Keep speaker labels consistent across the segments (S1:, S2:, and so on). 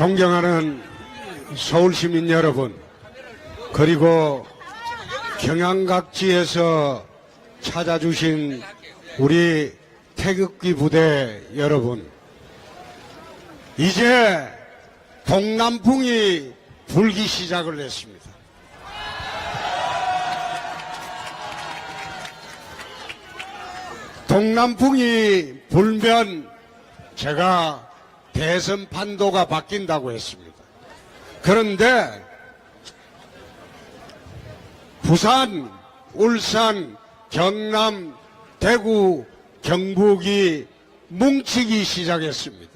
S1: 존경하는 서울 시민 여러분, 그리고 경양 각지에서 찾아주신 우리 태극기 부대 여러분, 이제 동남풍이 불기 시작을 했습니다. 동남풍이 불면 제가 대선 판도가 바뀐다고 했습니다. 그런데 부산, 울산, 경남, 대구, 경북이 뭉치기 시작했습니다.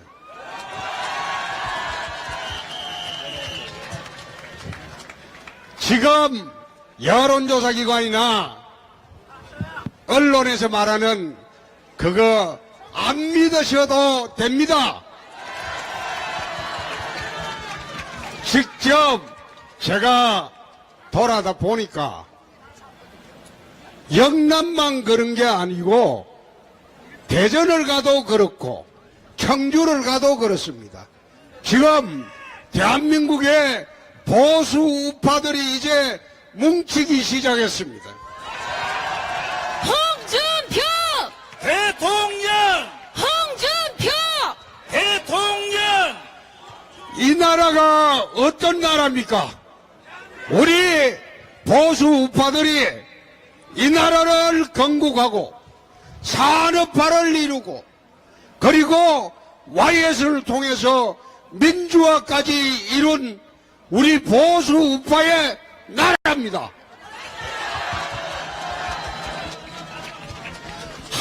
S1: 지금 여론조사 기관이나 언론에서 말하는 그거 안 믿으셔도 됩니다. 직접 제가 돌아다 보니까 영남만 그런 게 아니고 대전을 가도 그렇고 청주를 가도 그렇습니다. 지금 대한민국의 보수 우파들이 이제 뭉치기 시작했습니다.
S2: 홍준표!
S3: 대통령!
S2: 홍준표!
S3: 대통령!
S1: 이 나라가 어떤 나라입니까? 우리 보수 우파들이 이 나라를 건국하고 산업화를 이루고 그리고 YS를 통해서 민주화까지 이룬 우리 보수 우파의 나라입니다.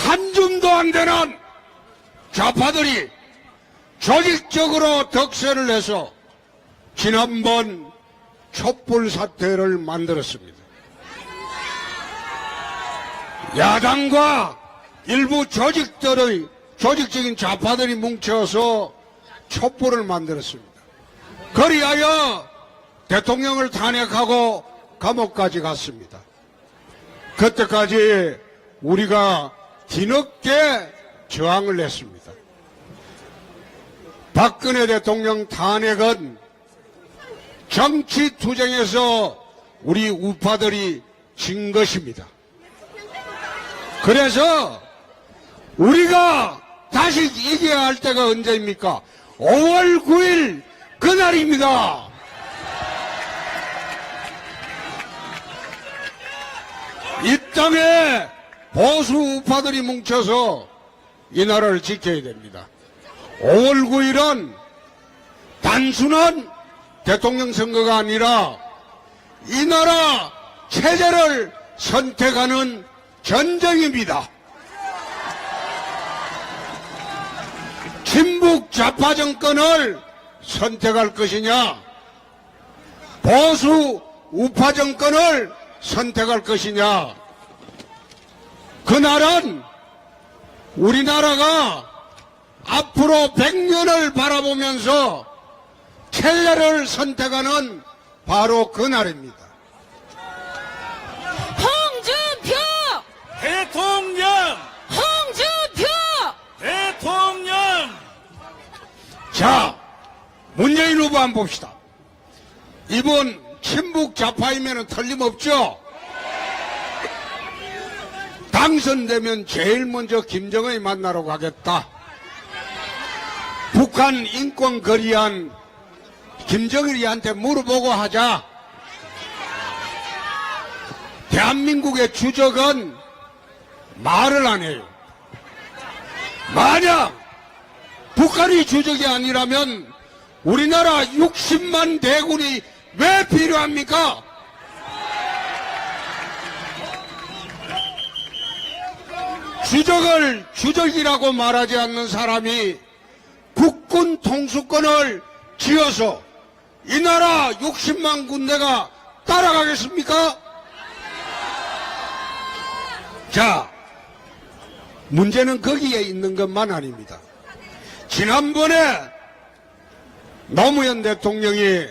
S1: 한 줌도 안 되는 좌파들이 조직적으로 덕세를 해서 지난번 촛불 사태를 만들었습니다. 야당과 일부 조직들의 조직적인 좌파들이 뭉쳐서 촛불을 만들었습니다. 그리하여 대통령을 탄핵하고 감옥까지 갔습니다. 그때까지 우리가 뒤늦게 저항을 했습니다. 박근혜 대통령 탄핵은 정치 투쟁에서 우리 우파들이 진 것입니다. 그래서 우리가 다시 이겨야 할 때가 언제입니까? 5월 9일 그날입니다. 이 땅에 보수 우파들이 뭉쳐서 이 나라를 지켜야 됩니다. 5월 9일은 단순한 대통령 선거가 아니라 이 나라 체제를 선택하는 전쟁입니다. 친북 좌파 정권을 선택할 것이냐, 보수 우파 정권을 선택할 것이냐, 그날은 우리나라가 앞으로 100년을 바라보면서 켈레를 선택하는 바로 그날입니다.
S2: 홍준표!
S3: 대통령!
S2: 홍준표!
S3: 대통령!
S1: 자, 문재인 후보 한번 봅시다. 이번 친북 좌파이면 틀림없죠? 당선되면 제일 먼저 김정은이 만나러 가겠다. 북한 인권 거리한 김정일이한테 물어보고 하자. 대한민국의 주적은 말을 안 해요. 만약 북한이 주적이 아니라면 우리나라 60만 대군이 왜 필요합니까? 주적을 주적이라고 말하지 않는 사람이 국군 통수권을 쥐어서 이 나라 60만 군대가 따라가겠습니까? 자, 문제는 거기에 있는 것만 아닙니다. 지난번에 노무현 대통령이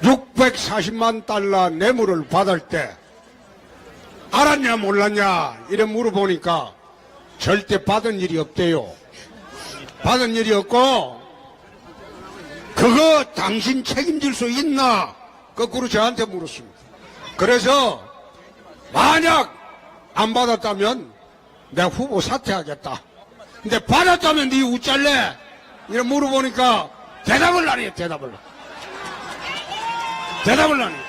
S1: 640만 달러 뇌물을 받을 때 알았냐 몰랐냐 이래 물어보니까 절대 받은 일이 없대요. 받은 일이 없고 그거 당신 책임질 수 있나? 거꾸로 저한테 물었습니다. 그래서 만약 안 받았다면 내가 후보 사퇴하겠다. 근데 받았다면 네 우짤래? 이래 물어보니까 대답을 안 해요, 대답을. 대답을 안 해요.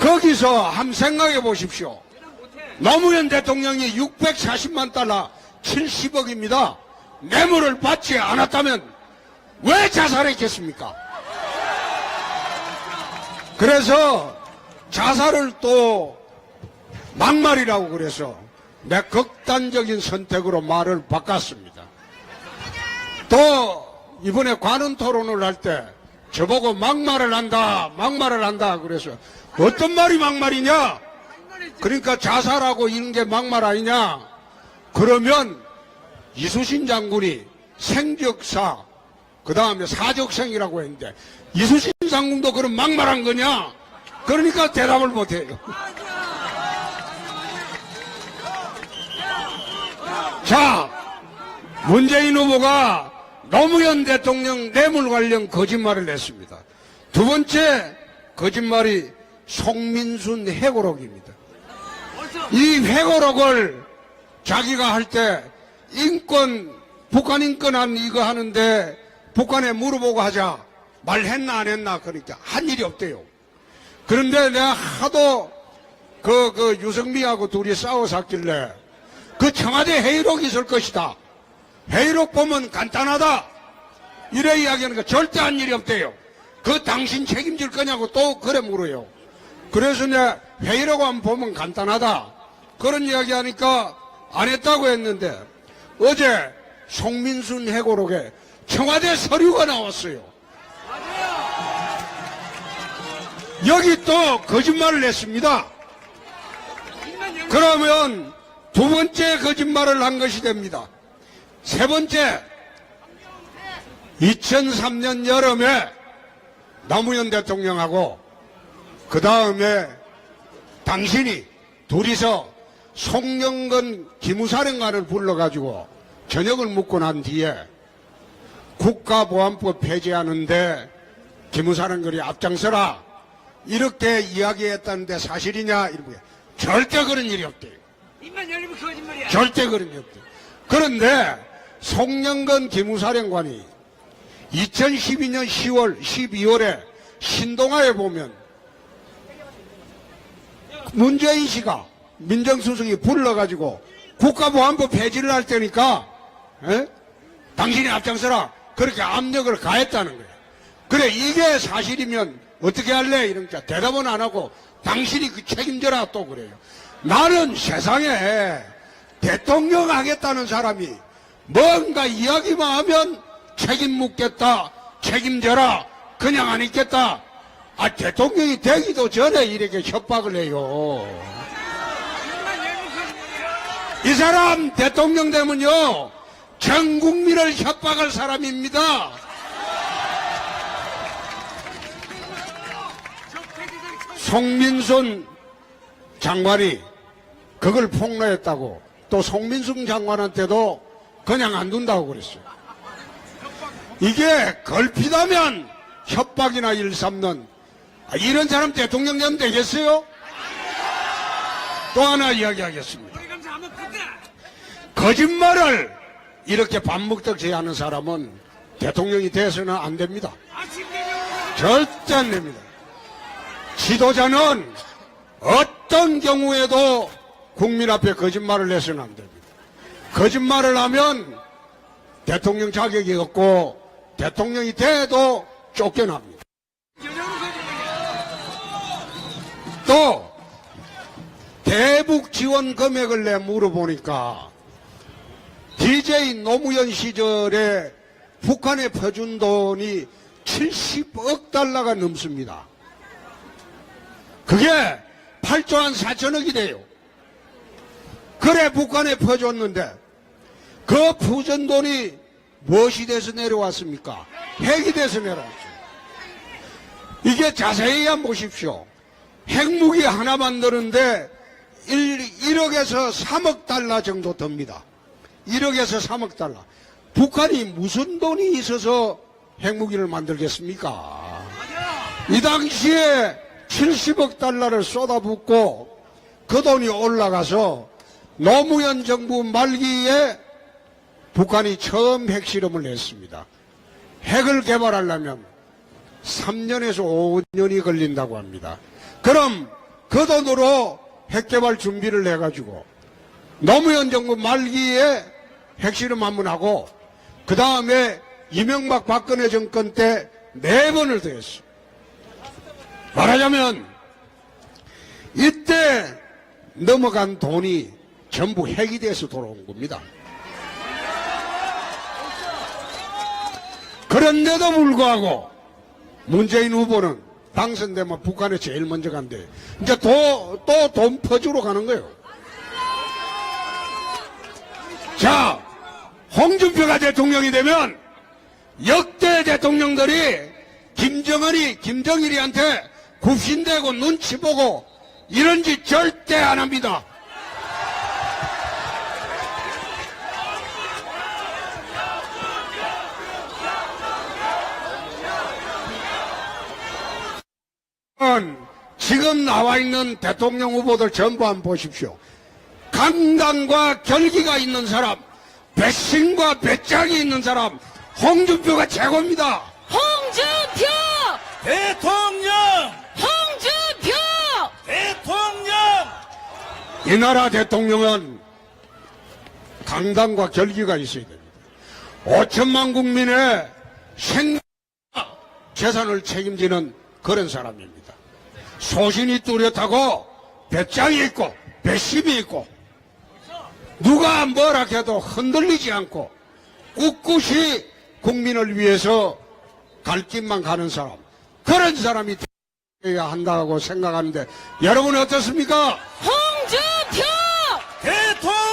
S1: 거기서 한번 생각해 보십시오. 노무현 대통령이 640만 달러 70억입니다. 뇌물을 받지 않았다면 왜 자살했겠습니까? 그래서 자살을 또 막말이라고 그래서 내 극단적인 선택으로 말을 바꿨습니다. 또 이번에 관훈 토론을 할 때 저보고 막말을 한다, 막말을 한다 그래서 어떤 말이 막말이냐? 그러니까 자살하고 이런 게 막말 아니냐? 그러면 이수신 장군이 생적사 그 다음에 사적생이라고 했는데 이수신 장군도 그런 막말한 거냐? 그러니까 대답을 못해요. 자, 문재인 후보가 노무현 대통령 뇌물 관련 거짓말을 했습니다. 두 번째 거짓말이 송민순 회고록입니다. 이 회고록을 자기가 할 때 인권, 북한 인권한 이거 하는데 북한에 물어보고 하자. 말했나 안 했나 그러니까 한 일이 없대요. 그런데 내가 하도 그, 그 유승미하고 둘이 싸워서 했길래 그 청와대 회의록이 있을 것이다. 회의록 보면 간단하다. 이래 이야기하니까 절대 한 일이 없대요. 그 당신 책임질 거냐고 또 그래 물어요. 그래서 내가 회의록 한번 보면 간단하다. 그런 이야기 하니까 안 했다고 했는데 어제 송민순 회고록에 청와대 서류가 나왔어요. 여기 또 거짓말을 했습니다. 그러면 두 번째 거짓말을 한 것이 됩니다. 세 번째, 2003년 여름에 노무현 대통령하고 그 다음에 당신이 둘이서 송영건 기무사령관을 불러가지고 저녁을 먹고 난 뒤에 국가보안법 폐지하는데 기무사령관이 앞장서라 이렇게 이야기했다는데 사실이냐 이러고 절대 그런 일이 없대요.
S4: 입만 열리면 거짓말이야.
S1: 절대 그런 게 없대요. 그런데 송영건 기무사령관이 2012년 10월, 12월에 신동아에 보면 문재인 씨가 민정수석이 불러가지고 국가보안법 폐지를 할 테니까 에? 당신이 앞장서라 그렇게 압력을 가했다는 거예요. 그래 이게 사실이면 어떻게 할래? 이러니까 대답은 안 하고 당신이 그 책임져라 또 그래요. 나는 세상에 대통령 하겠다는 사람이 뭔가 이야기만 하면 책임 묻겠다, 책임져라, 그냥 안 있겠다. 아, 대통령이 되기도 전에 이렇게 협박을 해요.
S4: 이
S1: 사람 대통령 되면요, 전 국민을 협박할 사람입니다. 송민순 장관이 그걸 폭로했다고 또 송민순 장관한테도 그냥 안 둔다고 그랬어요. 이게 걸핏하면 협박이나 일삼는 아, 이런 사람 대통령 되면 되겠어요? 또 하나 이야기하겠습니다. 거짓말을 이렇게 밥 먹듯이 하는 사람은 대통령이 돼서는 안 됩니다. 절대 안 됩니다. 지도자는 어떤 경우에도 국민 앞에 거짓말을 해서는 안 됩니다. 거짓말을 하면 대통령 자격이 없고 대통령이 돼도 쫓겨납니다. 또 대북 지원 금액을 내 물어보니까 DJ 노무현 시절에 북한에 퍼준 돈이 70억 달러가 넘습니다. 그게 8조 한 4천억이 돼요. 그래 북한에 퍼줬는데 그 퍼준 돈이 무엇이 돼서 내려왔습니까? 핵이 돼서 내려왔죠. 이게 자세히 한번 보십시오. 핵무기 하나 만드는데 1, 1억에서 3억 달러 정도 듭니다. 1억에서 3억 달러. 북한이 무슨 돈이 있어서 핵무기를 만들겠습니까? 이 당시에 70억 달러를 쏟아붓고 그 돈이 올라가서 노무현 정부 말기에 북한이 처음 핵실험을 했습니다. 핵을 개발하려면 3년에서 5년이 걸린다고 합니다. 그럼 그 돈으로 핵개발 준비를 해가지고 노무현 정부 말기에 핵실험 한 번 하고 그 다음에 이명박 박근혜 정권 때 네 번을 더 했어. 말하자면 이때 넘어간 돈이 전부 핵이 돼서 돌아온 겁니다. 그런데도 불구하고 문재인 후보는 당선되면 북한에 제일 먼저 간대. 이제 또 돈 퍼주러 가는 거예요. 자, 홍준표가 대통령이 되면 역대 대통령들이 김정은이, 김정일이한테 굽신대고 눈치 보고 이런 짓 절대 안 합니다. 지금 나와 있는 대통령 후보들 전부 한번 보십시오. 강단과 결기가 있는 사람, 배신과 배짱이 있는 사람, 홍준표가 최고입니다.
S2: 홍준표!
S3: 대통령!
S2: 홍준표!
S3: 대통령!
S1: 이 나라 대통령은 강단과 결기가 있어야 됩니다. 5천만 국민의 생 재산을 책임지는 그런 사람입니다. 소신이 뚜렷하고 배짱이 있고 배심이 있고 누가 뭐라 해도 흔들리지 않고 꿋꿋이 국민을 위해서 갈 길만 가는 사람 그런 사람이 되어야 한다고 생각하는데 여러분 어떻습니까?
S2: 홍준표 대통령